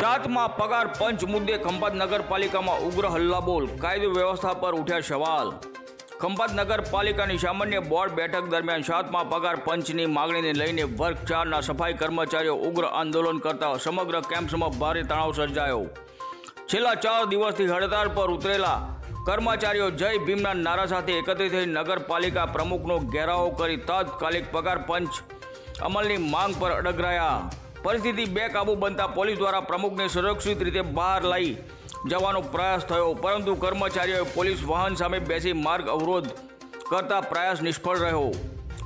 સાતમા પગાર પંચ મુદ્દે ખંભાત નગરપાલિકામાં ઉગ્ર હલ્લાબોલ, કાયદો વ્યવસ્થા પર ઉઠ્યા સવાલ. ખંભાત નગરપાલિકાની સામાન્ય બોર્ડ બેઠક દરમિયાન સાતમા પગાર પંચની માગણીને લઈને વર્ગ ચારના સફાઈ કર્મચારીઓ ઉગ્ર આંદોલન કરતા સમગ્ર કેમ્પસમાં ભારે તણાવ સર્જાયો. છેલ્લા ચાર દિવસથી હડતાળ પર ઉતરેલા કર્મચારીઓ જય ભીમના નારા સાથે એકત્રિત થઈ નગરપાલિકા પ્રમુખનો ઘેરાવો કરી તાત્કાલિક પગાર પંચ અમલની માંગ પર અડગ રહ્યા. પરિસ્થિતિ બેકાબૂ બનતા પોલીસ દ્વારા પ્રમુખને સુરક્ષિત રીતે બહાર લઈ જવાનો પ્રયાસ થયો, પરંતુ કર્મચારીઓએ પોલીસ વાહન સામે બેસી માર્ગ અવરોધ કરતા પ્રયાસ નિષ્ફળ રહ્યો.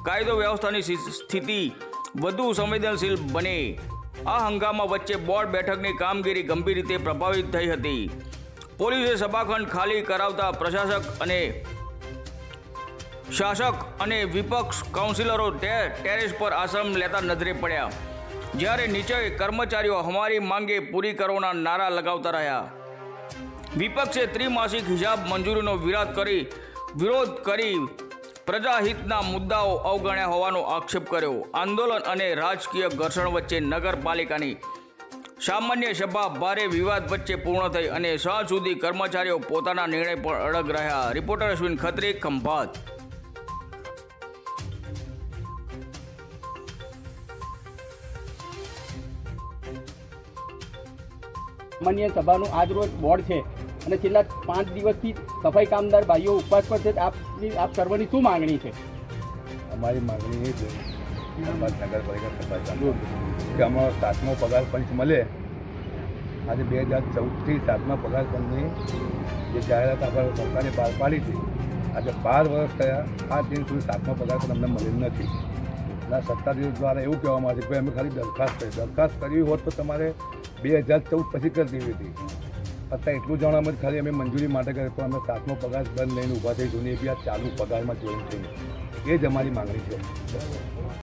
કાયદો વ્યવસ્થાની સ્થિતિ વધુ સંવેદનશીલ બને. આ હંગામા વચ્ચે બોર્ડ બેઠકની કામગીરી ગંભીર રીતે પ્રભાવિત થઈ હતી. પોલીસે સભાખંડ ખાલી કરાવતા પ્રશાસક અને શાસક અને વિપક્ષ કાઉન્સિલરો ટેરેસ પર આશ્રમ લેતા નજરે પડ્યા. જ્યારે નીચે કર્મચારીઓ અમારી માંગે પૂરી કરવાના નારા લગાવતા રહ્યા. વિપક્ષે ત્રિમાસિક હિસાબ મંજૂરીનો વિરોધ કરી વિરોધ કરી પ્રજાહિતના મુદ્દાઓ અવગણ્યા હોવાનો આક્ષેપ કર્યો. આંદોલન અને રાજકીય ઘર્ષણ વચ્ચે નગરપાલિકાની સામાન્ય સભા ભારે વિવાદ વચ્ચે પૂર્ણ થઈ અને સાંજ સુધી કર્મચારીઓ પોતાના નિર્ણય પર અડગ રહ્યા. રિપોર્ટર અશ્વિન ખત્રી, ખંભાત. સામાન્ય સભાનું આજ રોજ બોર્ડ છે. અને છેલ્લા પાંચ દિવસથી સફાઈ કામદાર ભાઈઓ ઉપવાસ પર છે. આપની, આપ સર્વની શું માંગણી છે? અમારી માગણી એ છે નગરપાલિકા ચાલુ કે અમારો સાતમો પગાર પંચ મળે. આજે બે હજાર ચૌદથી સાતમા પગાર પંચની જે જાહેરાત આપણે સરકારે બહાર પાડી હતી આજે બાર વર્ષ થયા, આ દિન સુધી સાતમો પગાર પણ અમને મળેલ નથી. ના સત્તાધીશો દ્વારા એવું કહેવામાં આવે છે કે અમે ખાલી દરખાસ્ત કરી, દરખાસ્ત કરવી હોત તો તમારે બે હજાર ચૌદ પછી કરી દેવી હતી. અત્યારે એટલું જાણવામાં જ ખાલી અમે મંજૂરી માટે કરી તો અમે સાતમો પગાર બંધ લઈને ઊભા થઈશું ને એ બી આ ચાલુ પગારમાં જોઈન થઈને. એ જ અમારી માંગણી છે.